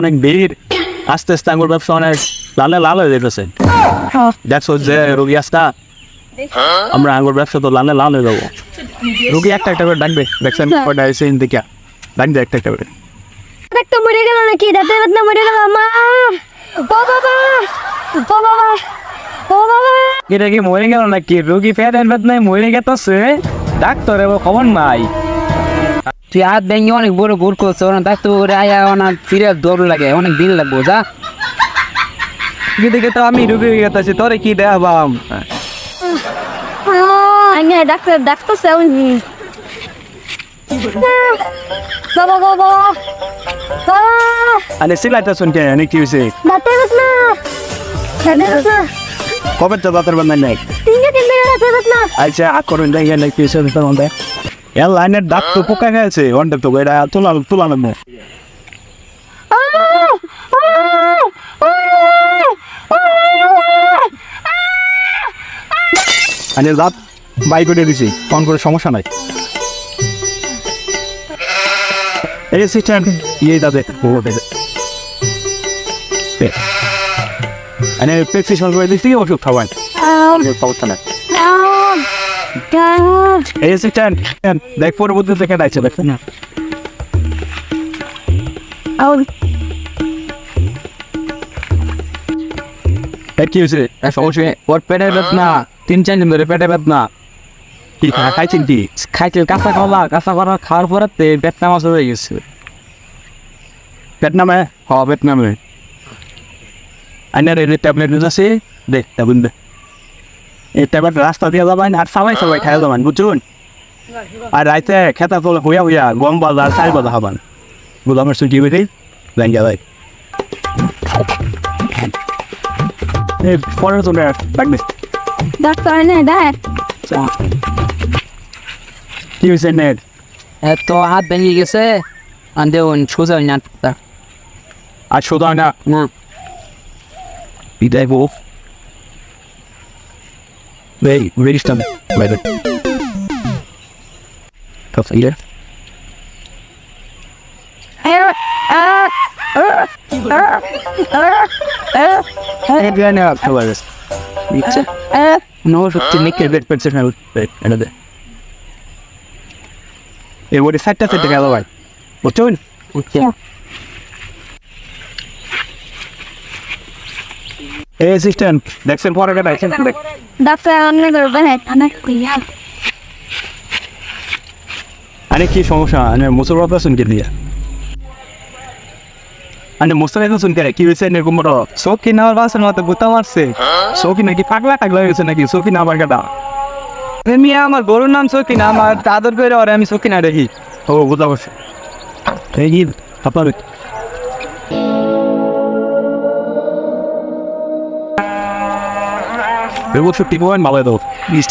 অনেক ভিড়। আস্তে আস্তে আঙ্গুর ব্যবসা অনেক লালে লাল হয়ে যেতেছে দেখছ যে রোগী আসটা আমরা আঙ্গুর ব্যবসা তো লালে লাল হয়ে যাব। রোগী একটা একটা করে ডাকবে দেখছেন? কয়টা এসে ইন্দিকা ডাকবে একটা একটা করে। একটা মরে গেল নাকি দাঁতে ব্যথা মরে গেল মা। ও বাবা ও বাবা ও বাবা। এটা কি মরে গেল নাকি? রোগী ফের এনবেদ নাই মরে গেতেছে। ডাক্তার এবার খবর নাই। তুই হাত ভেঙে অনেক বড় ভুল করছ না? তাই তো ওরে আয়া অনেক ফিরে দৌড় লাগে অনেক দিন লাগবো যা। এদিকে তো আমি হয়ে গেতেছি তোরে কি দেখাবাম? আগে ডাক্তার ডাক্তার সাউন্ড বাবা বাবা বাবা। আরে সিলাইটা শুনতে অনেক কি হয়েছে দাঁতে ব্যথা কবে তো দাঁতের বান্ধাই নাই আচ্ছা আ করুন যাই গেলে কি হয়েছে তোর এর লাইনের দাঁত তো পোকা গেছে অন্ডে তো এটা তোলা তোলা নেব। আরে দাঁত বাই করে দিছি ফোন করে সমস্যা নাই। সিস্টেম ইয়ে দাদে আরে দিছি ওষুধ খাওয়ান সমস্যা নাই। এই দেখ ডাইছে দেখ না। কি হয়েছে সমস্যা ওর পেটের বেদনা তিন চার দিন ধরে পেটে বেদনা কি খা- খাইছেন কি? খাইতে কাঁচা কলা কাঁচা কলা খাওয়ার পরে মাছ হয়ে গেছে। পেট নামে হ পেট নামে আইনার ট্যাবলেট আছে দে ট্যাবলেট এই ট্যাবলেট রাস্তা দিয়ে যাবেন আর সবাই সবাই খাই যাবেন বুঝুন আর রাইতে খেতা তোলে হইয়া হইয়া গম বাজার চার বাজা হবান গুলামের ছুটি বেরি যাই এই পরের তোলে রাখবে ডাক্তার না দেখ কি হয়েছে নেট এত হাত ভেঙে গেছে। আর দেউন সোজা না। আর না? না। বিদায় বউ No সত্যি red percent এটা দে এই ওটি সাইডটা সেটে গেল ভাই বুঝছেন এই অ্যাসিস্ট্যান্ট দেখছেন পরে কেটে দেখছেন ডাক্তার অনেক করবে অনেক আরে? কি সমস্যা? আরে মুসুর বাবা শুনকে দিয়া। আরে মুসুর বাবা শুনকে কি হয়েছে? এরকম বড় সৌকি না মতো মারছে। সৌকি নাকি পাগলা টাগলা হয়েছে নাকি? সৌকি না আমার কাটা মিয়া আমার গরুর নাম সকিনা আমার আদর করে ওরে আমি সকিনা দেখি। ও বুঝা পারছি। এই কি? They would 51, my little. He